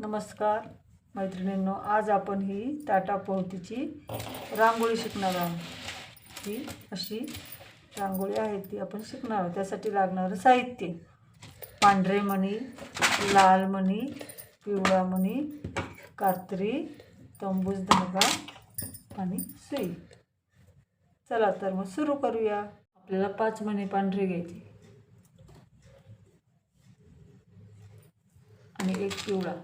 नमस्कार मैत्रिणींनो आज आपण ही टाटा पोहतीची रांगोळी शिकणार आहोत. ही अशी रांगोळी आहे ती आपण शिकणार आहोत. त्यासाठी लागणारं साहित्य. पांढरे मणी लाल मणी पिवळा मणी कात्री तंबूज धागा आणि सुई. चला तर मग सुरू करूया. आपल्याला पाच मणी पांढरे घ्यायचे. आणि एक पिवळा.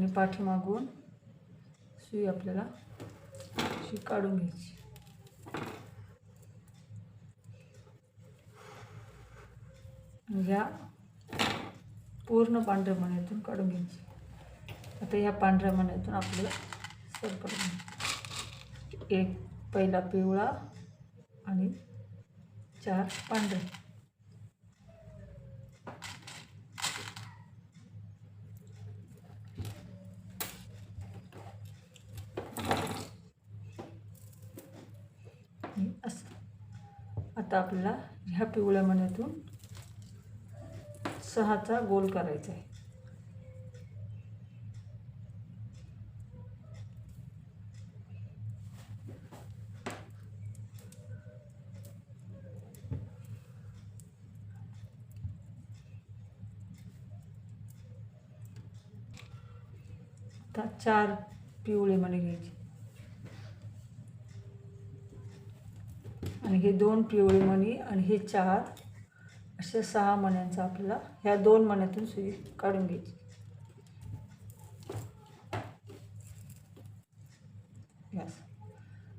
आणि पाठीमागून सुई आपल्याला अशी काढून घ्यायची. ह्या पूर्ण पांढऱ्या मण्यातून काढून घ्यायची. आता ह्या पांढऱ्या मण्यातून आपल्याला सर काढून एक पहिला पिवळा आणि चार पांढरे आणि असं आता आपल्याला ह्या पिवळ्या मण्यातून सहाचा गोल करायचा आहे. आता चार पिवळे मणी घ्यायचे. आणि हे दोन पिवळे मणी आणि हे चार अशा सहा मण्यांचा आपल्याला ह्या दोन मण्यातून सुई काढून घ्यायची. यस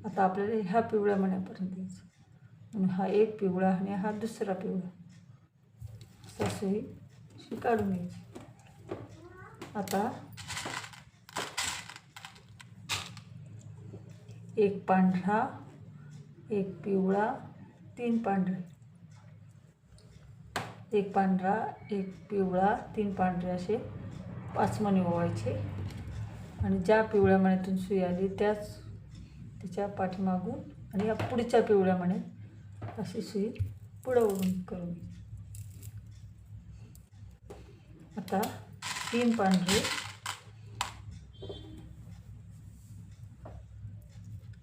आता आपल्याला ह्या पिवळ्या मण्यापर्यंत यायचं आणि हा एक पिवळा आणि हा दुसरा पिवळा. असा सुई अशी काढून घ्यायची. आता एक पांढरा एक पिवळा तीन पांढरे. एक पांढरा एक पिवळा तीन पांढरे असे पाच मणी ओवायचे आणि ज्या पिवळ्या मण्यातून सुई आली त्याच तिच्या पाठीमागून आणि या पुढच्या पिवळ्या मण्यात अशी सुई पुढं ओढून करून. आता तीन पांढरे.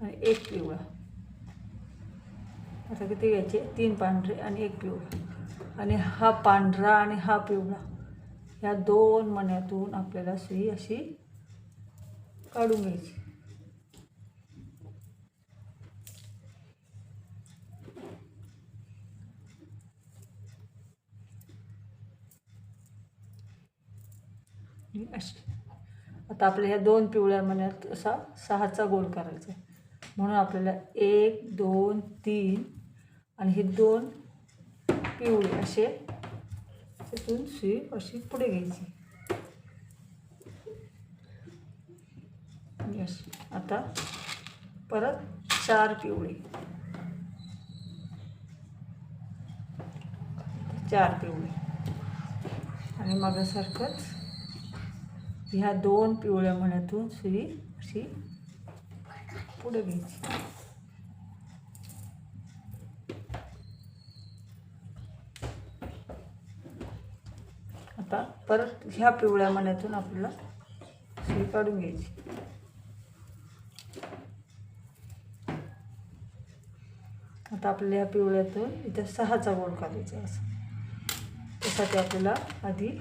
आणि एक पिवळा. आता किती घ्यायचे? तीन पांढरे आणि एक पिवळा. आणि हा पांढरा आणि हा पिवळा. ह्या दोन मण्यातून आपल्याला सुई अशी काढून घ्यायची. अशी. आता आपल्या ह्या दोन पिवळ्या मण्यात असा सहाचा गोल करायचा आहे. म्हणून आपल्याला एक दोन तीन आणि हे दोन पिवळे असे त्यातून सुई अशी पुढे घ्यायची. यश आता परत चार पिवळे. चार पिवळे. आणि मागासारखंच ह्या दोन पिवळ्या मण्यातून सुई अशी पुढे घ्यायची आता परत ह्या पिवळ्या मण्यातून आपल्याला सुई काढून घ्यायची. आता आपल्याला ह्या पिवळ्यातून इथं सहाचा गोल काढायचा असं. त्यासाठी आपल्याला आधी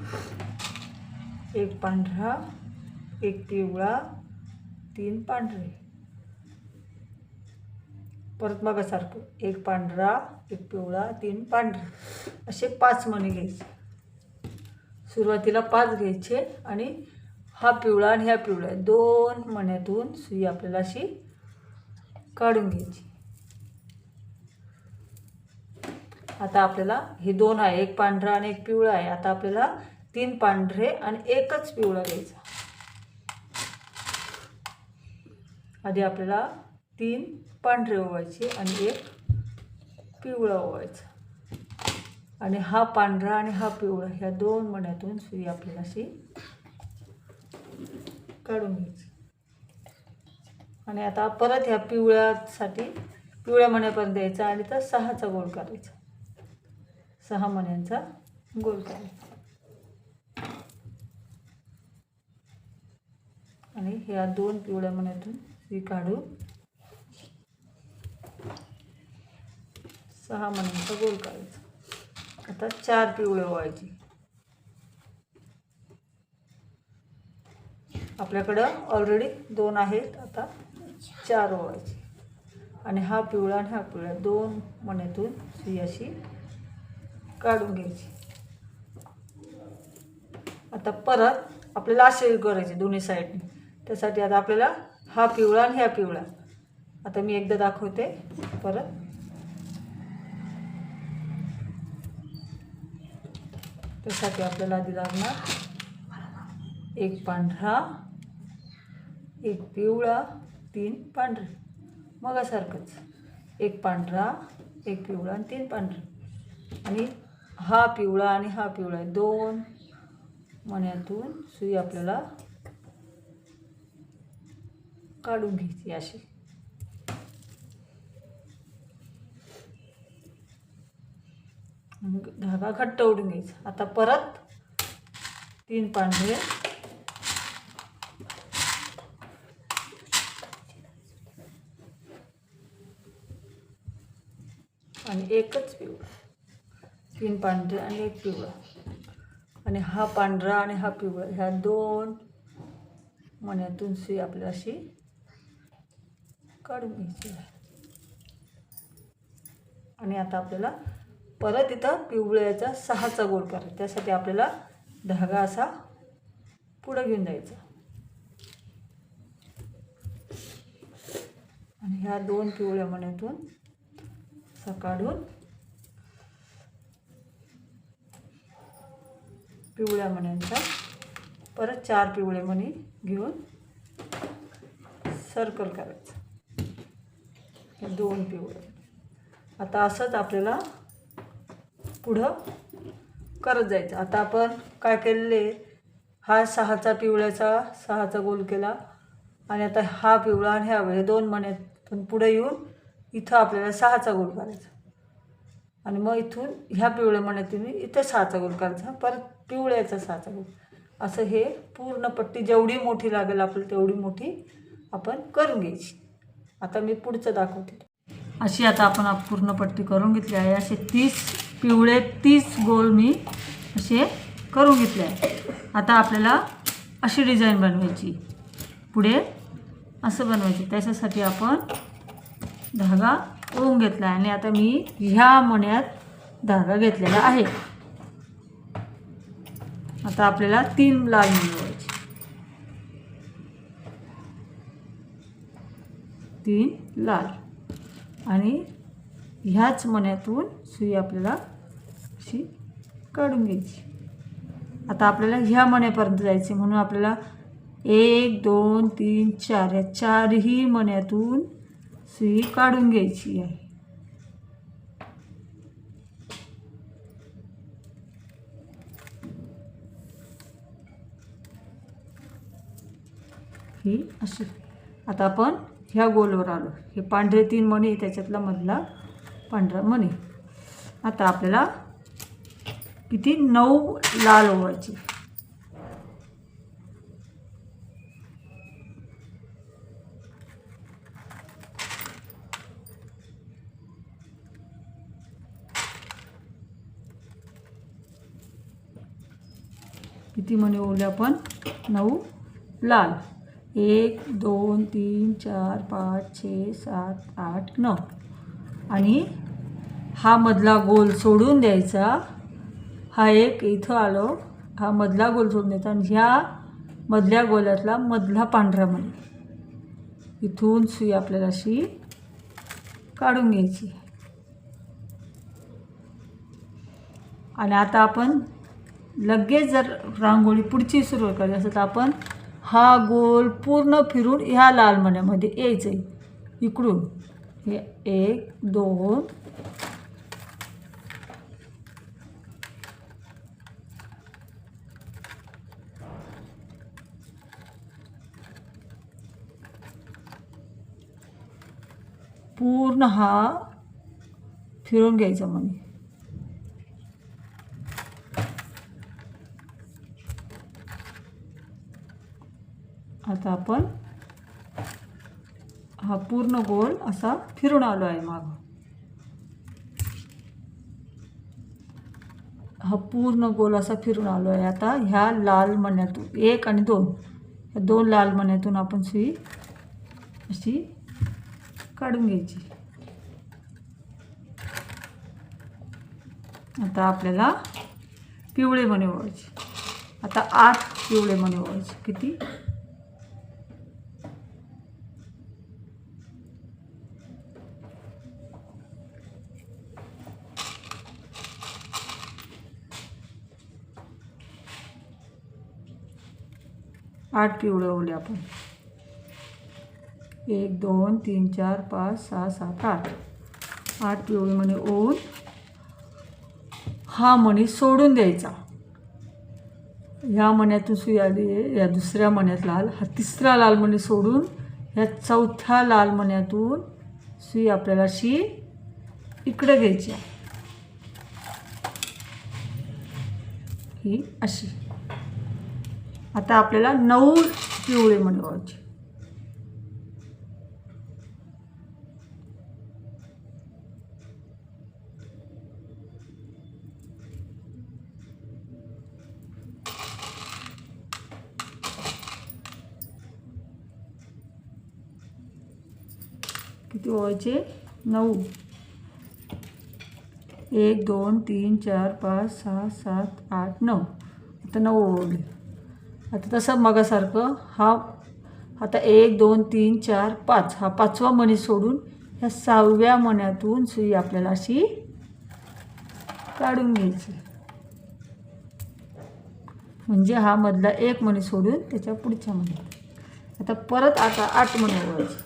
एक पांढरा एक पिवळा तीन पांढरे. परत मगासारखं एक पांढरा एक पिवळा तीन पांढरे. असे पाच मणी घ्यायचे. सुरुवातीला पाच घ्यायचे आणि हा पिवळा आणि ह्या पिवळा दोन मण्यातून सुई आपल्याला अशी काढून घ्यायची. आता आपल्याला हे दोन आहे. एक पांढरा आणि एक पिवळा आहे. आता आपल्याला तीन पांढरे आणि एकच पिवळा घ्यायचा. आधी आपल्याला तीन पांढरे ओवायचे आणि एक पिवळा ओवायचा. आणि हा पांढरा आणि हा पिवळा ह्या दोन मण्यातून सुई आपल्याला अशी काढून घ्यायची. आणि आता परत ह्या पिवळ्यासाठी पिवळ्या मण्यापर्यंत द्यायचा आणि तर सहाचा गोल करायचा. सहा मण्यांचा गोल करायचा. आणि ह्या दोन पिवळ्या मण्यातून सुई काढू सहा मण्यांचा गोल करायचा. आता चार पिवळे ओवायचे आपल्याकडं ऑलरेडी दोन आहेत आता चार ओवायचे आणि हा पिवळा आणि हा पिवळा दोन मण्यातून सुई अशी काढून घ्यायची. आता परत आपल्याला असे करायचे दोन्ही साईडने त्यासाठी आता आपल्याला हा पिवळा आणि ह्या पिवळा. आता मी एकदा दाखवते परत. त्यासाठी आपल्याला आधी लागणार? एक पांढरा एक पिवळा तीन पांढरे. मगासारखंच. एक पांढरा एक पिवळा आणि तीन पांढरे. आणि हा पिवळा आणि हा पिवळा दोन मण्यातून सुई आपल्याला काढून घ्यायची अशी. मग धागा घट्ट ओढून घ्यायचा. आता परत तीन पांढरे. आणि एकच पिवळा. तीन पांढरे आणि एक पिवळा. आणि हा पांढरा आणि हा पिवळा ह्या दोन मण्यातून सुई आपल्या अशी काढून घ्यायची. आणि आता आपल्याला परत इथं पिवळ्याचा सहाचा गोल करायचा त्यासाठी आपल्याला धागा असा पुढं घेऊन जायचा आणि ह्या दोन पिवळ्या मण्यातून असा काढून पिवळ्या मण्यांचा परत चार पिवळे मणी घेऊन सर्कल करायचं. दोन पिवळे. आता असंच आपल्याला पुढं करत जायचं. आता आपण काय केलेले? हा सहाचा पिवळ्याचा सहाचा गोल केला. आणि आता हा पिवळा आणि ह्या हे दोन मण्यातून पुढे येऊन इथं आपल्याला सहाचा गोल करायचा. आणि मग इथून ह्या पिवळ्या मण्यातून इथं सहाचा गोल करायचा. परत पिवळ्याचा सहाचा गोल. असं हे पूर्ण पट्टी जेवढी मोठी लागेल आपल्याला तेवढी मोठी आपण करून घ्यायची. आता मी पुढचं दाखवते. अशी आता आपण आप- पूर्ण पट्टी करून घेतली आहे. असे तीस पिवळे तीस गोल मी असे करून घेतले आहे. आता आपल्याला अशी डिझाईन बनवायची. पुढे असं बनवायची. त्याच्यासाठी आपण धागा ओढून घेतला आणि आता मी ह्या मण्यात धागा घेतलेला आहे. आता आपल्याला तीन लाल मिळवायची तीन लाल. आणि ह्याच मण्यातून सुई आपल्याला अशी काढून घ्यायची. आता आपल्याला ह्या मण्यापर्यंत जायचे म्हणून आपल्याला एक दोन तीन चार या चारही मण्यातून सुई काढून घ्यायची आहे. ही अशी आता आपण ह्या गोलवर आलो. हे पांढरे तीन मणी त्याच्यातला मधला पांढरा मणी आता आपल्याला किती? नऊ लाल ओवायची. किती मणी ओवले आपण? नऊ लाल. एक दोन तीन चार पाच छे सात आठ नऊ. आणि हा मधला गोल सोडून द्यायचा. हा एक इथं आलो. हा मधला गोल सोडून द्यायचा आणि ह्या मधल्या गोलातला मधला पांढरा मणी. इथून सुई आपल्याला अशी काढून घ्यायची. आणि आता आपण लगेच जर रांगोळी पुढची सुरुवात करायची असेल तर आपण हा गोल पूर्ण फिरून ह्या लाल मण्यामध्ये यायचं आहे इकडून. हे एक दोन. पूर्ण हा फिरून घ्यायचा मणी आता आपण हा पूर्ण गोल असा फिरून आलो आहे माग. हा पूर्ण गोल असा फिरून आलो आहे. आता ह्या लाल मण्यातून एक आणि दोन ह्या दोन लाल मण्यातून आपण सुई अशी काढून घ्यायची. आता आपल्याला पिवळे मणी ओळायचे आता आठ पिवळे मणी ओळायचे किती? आठ पिवळं ओले आपण. एक दोन तीन चार पाच सहा सात आठ. आठ पिवळे मणी ओढून हा मणी सोडून द्यायचा. ह्या मण्यातून सुई आली आहे या दुसऱ्या मण्यात लाल. हा तिसरा लाल मणी सोडून ह्या चौथ्या लाल मण्यातून सुई आपल्याला अशी इकडे घ्यायची आहे. ही अशी. आता आपल्याला नऊ पिवळे मिळवायचे ओळायचे किती ओळायचे नऊ. एक दोन तीन चार पाच सहा सात आठ नऊ. आता नऊ ओळले आता तसं मगासारखं हा आता एक दोन तीन चार पाच. हा पाचवा मणी सोडून ह्या सहाव्या मण्यातून सुई आपल्याला अशी काढून घ्यायची. म्हणजे हा मधला एक मणी सोडून त्याच्या पुढच्या मणी आता परत आता आठ मणी ओळायचे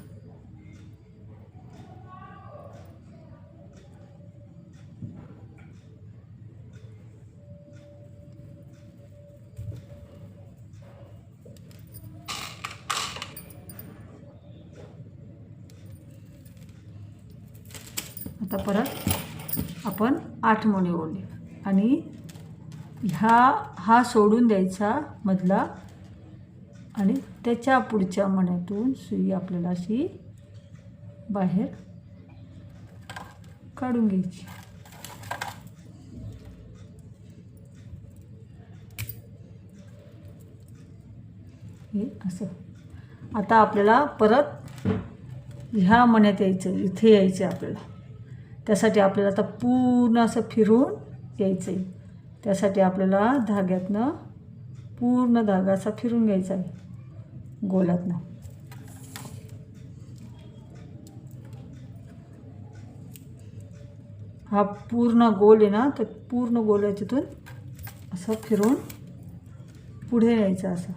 आता परत आपण आठ मणी ओढले आणि ह्या हा सोडून द्यायचा मधला आणि त्याच्या पुढच्या मण्यातून सुई आपल्याला अशी बाहेर काढून घ्यायची. हे असं. आता आपल्याला परत ह्या मण्यात यायचं इथे यायचं आपल्याला. त्यासाठी आपल्याला आता पूर्ण असं फिरून यायचं आहे त्यासाठी आपल्याला धाग्यातनं पूर्ण धागा असा फिरून घ्यायचा आहे. गोलातनं. हा पूर्ण गोल आहे ना तर पूर्ण गोल तिथून असं फिरून पुढे यायचं असं.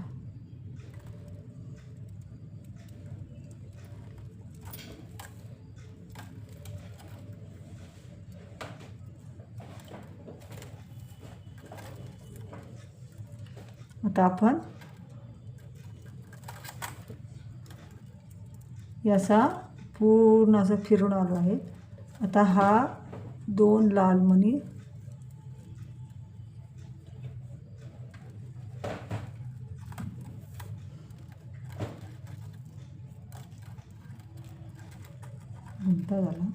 आता आपण. याचा पूर्ण असं फिरून आलो आहे. आता हा दोन लाल मणी. गुंता झाला.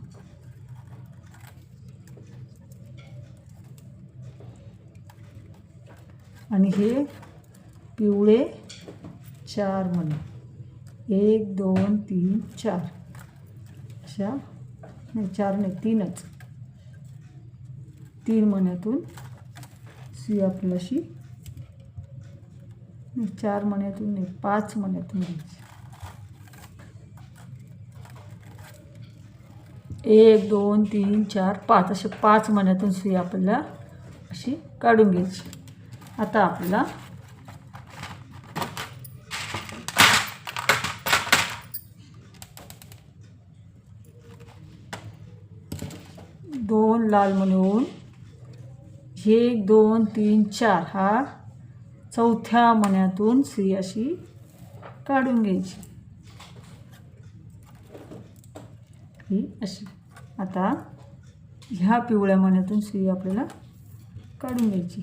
आणि हे पिवळे चार मणी एक दोन तीन चार. अशा? नाही चार नाही तीनच. तीन मण्यातून सुई आपल्याला अशी चार मण्यातून नाही पाच मण्यातून घ्यायची. एक दोन तीन चार पाच. असे पाच मण्यातून सुई आपल्याला अशी काढून घ्यायची. आता आपल्याला दोन लाल म्हणून. एक दोन तीन चार. हा चौथ्या मण्यातून सुई अशी काढून घ्यायची. ही अशी. आता ह्या पिवळ्या मण्यातून सुई आपल्याला काढून घ्यायची.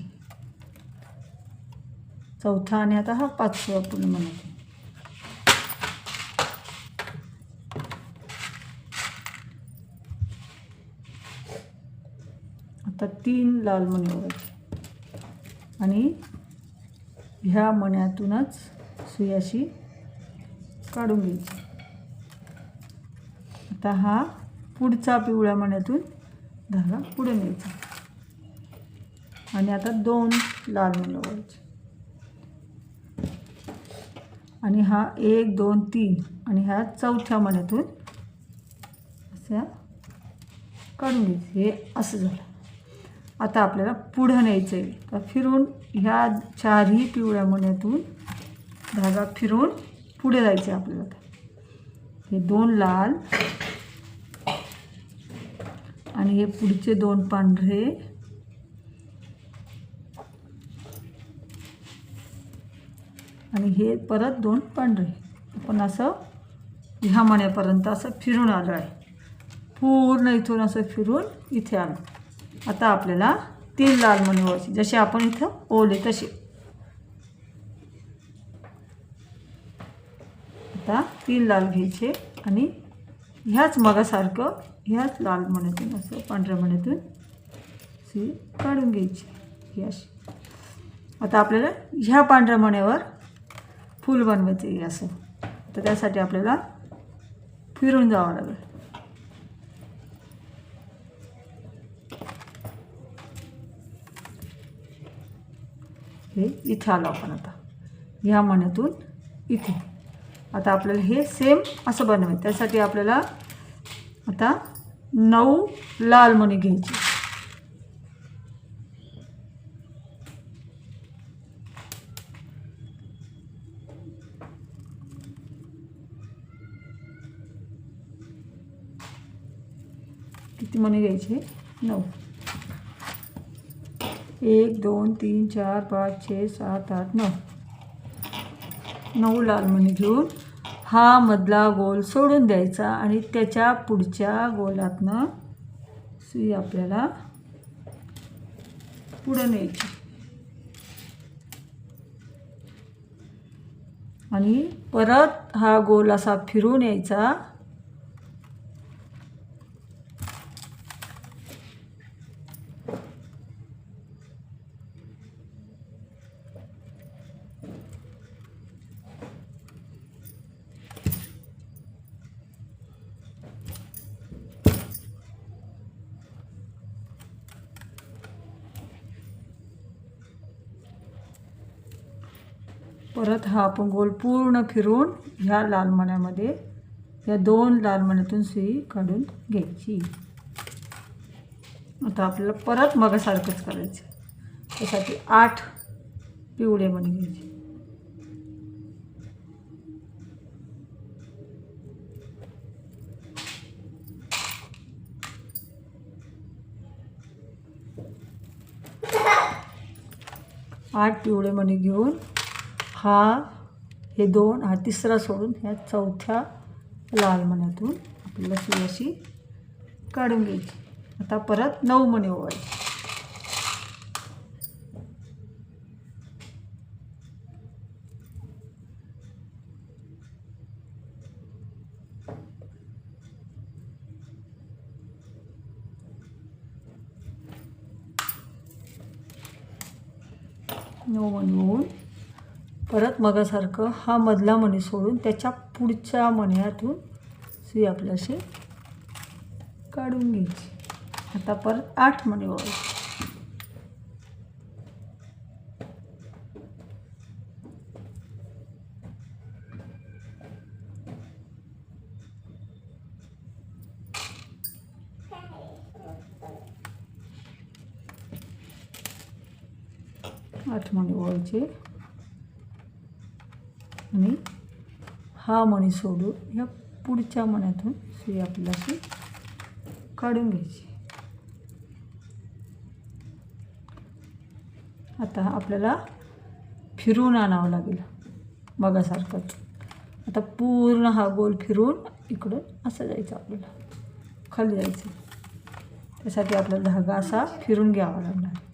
चौथा आणि आता हा पाचवा पूर्ण मण्यातून आता तीन लाल मणी ओढायचे आणि ह्या मण्यातूनच सुयाशी काढून घ्यायची आता हा पुढचा पिवळ्या मण्यातून धागा पुढे न्यायचा. आणि आता दोन लाल मणी ओढायचे आणि हा एक दोन तीन आणि ह्या चौथ्या मण्यातून असा काढून घ्यायचे. हे असं झालं. आता आपल्याला पुढं न्यायचं आहे तर फिरून ह्या चारही पिवळ्या मण्यातून धागा फिरून पुढे जायचं आहे आपल्याला आता. हे दोन लाल आणि हे पुढचे दोन पांढरे. आणि हे परत दोन पांढरे. आपण असं ह्या मण्यापर्यंत असं फिरून आलो आहे पूर्ण इथून असं फिरून इथे आलो. आता आपल्याला तीन लाल मणी ओळायचे जसे आपण इथं ओले तसे आता तीन लाल घ्यायचे आणि ह्याच मगासारखं ह्याच लाल मण्यातून असं पांढऱ्या मण्यातून सी काढून घ्यायची. ही अशी. आता आपल्याला ह्या पांढऱ्या मण्यावर फूल बनवायचं आहे असं. तर त्यासाठी आपल्याला फिरून जावं लागेल. हे इथे आलो आपण आता. ह्या मण्यातून इथे. आता आपल्याला हे सेम असं बनवायचं. त्यासाठी आपल्याला आता नऊ लाल मणी घ्यायची. किती मणी घ्यायचे? नऊ. एक दोन तीन चार पाच छे सात आठ नऊ. नऊ लाल मणी घेऊन हा मधला गोल सोडून द्यायचा आणि त्याच्या पुढच्या गोलातनं सुई आपल्याला पुढं न्यायची. आणि परत हा गोल असा फिरून यायचा. परत हा आपण गोल पूर्ण फिरून ह्या लाल मण्यामध्ये या दोन लाल मण्यातून सुई काढून घ्यायची. आता आपल्याला परत मगासारखंच करायचं त्यासाठी आठ पिवळे मणी घ्यायचे. आठ पिवळे मणी घेऊन हा हे दोन हा तिसरा सोडून ह्या चौथ्या लाल मण्यातून आपल्याला ती अशी काढून घ्यायची. आता परत नऊ मणी ओवायचे नऊ मणी ओवून परत मगासारखं हा मधला मणी सोडून त्याच्या पुढच्या मण्यातून सुई आपल्याशी काढून घ्यायची. आता परत आठ मणी ओवायचे आठ मणी ओवायचे आणि हा मणी सोडून या पुढच्या मण्यातून सुई आपल्याशी काढून घ्यायची. आता आपल्याला फिरून आणावं लागेल बघासारखंच आता पूर्ण हा गोल फिरून इकडून असं जायचं आपल्याला. खाली जायचं. त्यासाठी आपल्याला धागा असा फिरून घ्यावा लागणार.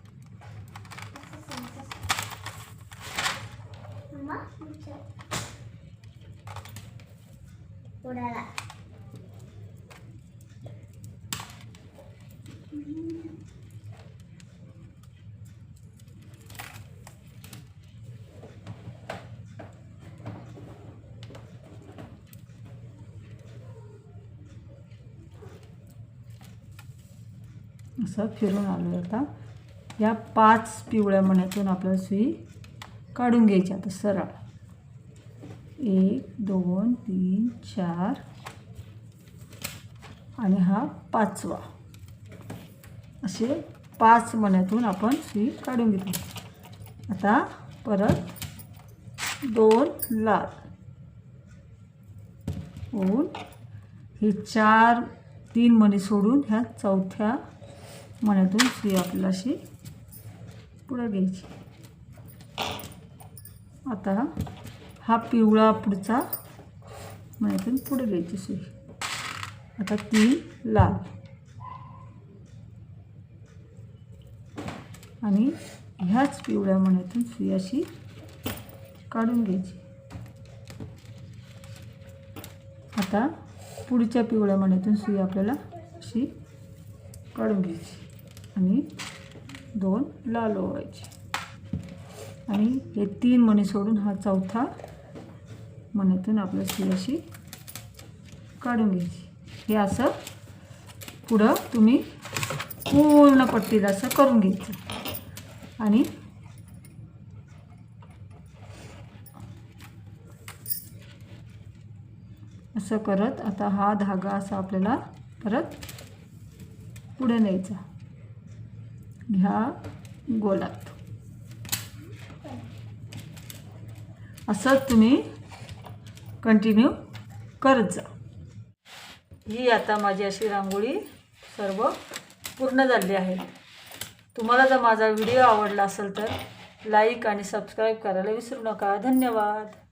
उडाला असं फिरून आलो आता. या पाच पिवळ्या मण्यातून आपल्याला सुई काढून घ्यायची. आता सरळ. एक दोन तीन चार. आणि हा पाचवा. असे पाच मण्यातून आपण सुई काढून घेतली आता परत दोन लाल. होऊन हे चार तीन मणी सोडून ह्या चौथ्या मण्यातून सुई आपल्याला अशी पुढं घ्यायची. आता हा पिवळा पुढचा मण्यातून पुढे घ्यायची सुई आता तीन लाल. आणि ह्याच पिवळ्या मण्यातून सुई अशी काढून घ्यायची. आता पुढच्या पिवळ्या मण्यातून सुई आपल्याला अशी काढून घ्यायची. आणि दोन लाल ओवायचे आणि हे तीन मणी सोडून हा चौथा मनातून आपलं सुई अशी काढून घ्यायची. हे असं पुढं तुम्ही पूर्ण पट्टीला असं करून घ्यायचं. आणि असं करत आता हा धागा असा आपल्याला परत पुढे न्यायचा. ह्या गोलात. असं तुम्ही कंटिन्यू करत जा. ही आता माझी अशी रांगोळी सर्व पूर्ण झाली आहे. तुम्हाला जर माझा व्हिडिओ आवडला असेल तर लाईक आणि सबस्क्राईब करायला विसरू नका. धन्यवाद.